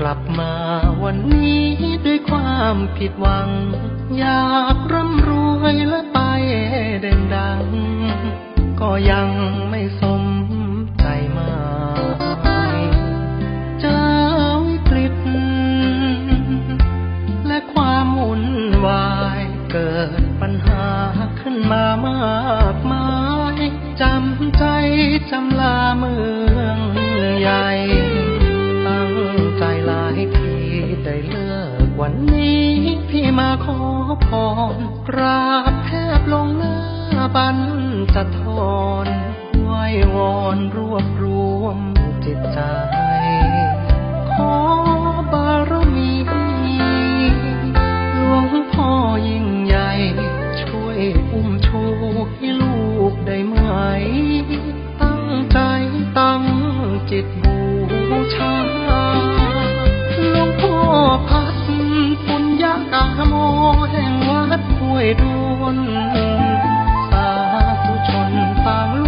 กลับมาวันนี้ด้วยความผิดหวัง อยากร่ำรวยและไปเด่นดัง ก็ยังไม่สมใจมาเจอวิกฤต และความวุ่นวายเกิดปัญหาขึ้นมามากมายจำใจจำลา วันนี้พี่มาขอพรกราบแทบลงหน้าบันจะทอนไหววอนรวบรวมจิตใจ กาโมแห่งวัดห้วยดุนสาธุชนฟัง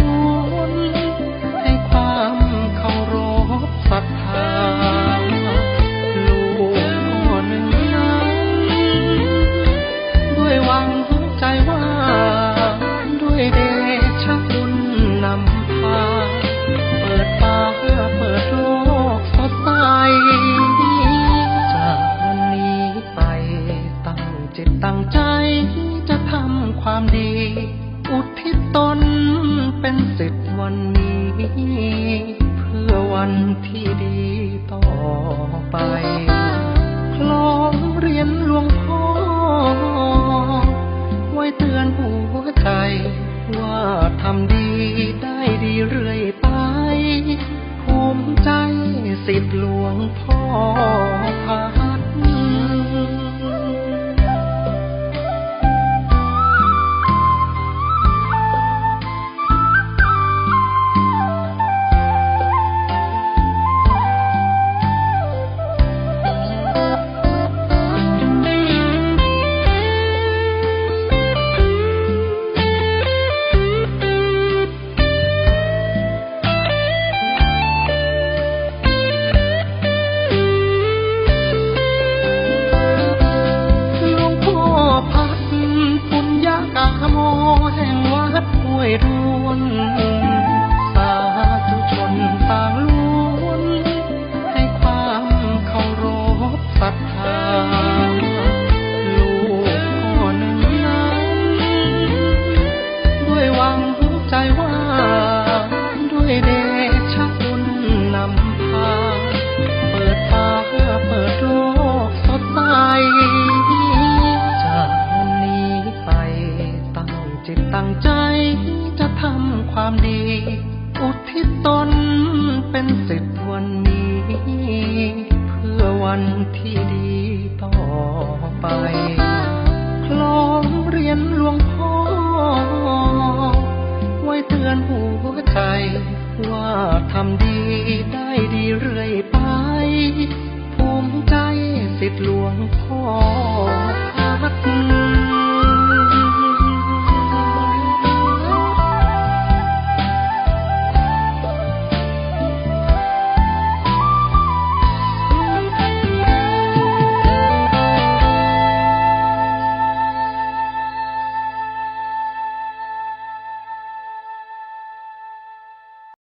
ตั้งจิตตั้งใจจะทำความดี อุทิศตนเป็นสิทธิ์วันนี้ เพื่อวันที่ดีต่อไป คลองเรียนหลวงพ่อ ไว้เตือนหัวใจ ว่าทำดีได้ดีเรื่อยไป ภูมิใจสิทธิ์หลวงพ่อพัด แห่งวัดห้วยรวนสาธุชนต่างล้วนให้ความเคารพศรัทธาลูกพ่อหนึ่งนั้นด้วยหวังใจว่าด้วยเดชะบุญนำพา เปิดฟ้าเปิด เป็นสิทธิ์วันนี้ เพื่อวันที่ดีต่อไป คลองเรียนหลวงพ่อ ไว้เตือนหัวใจ ว่าทำดีได้ดีเรื่อยไป ภูมิใจสิทธิ์หลวงพ่อพัด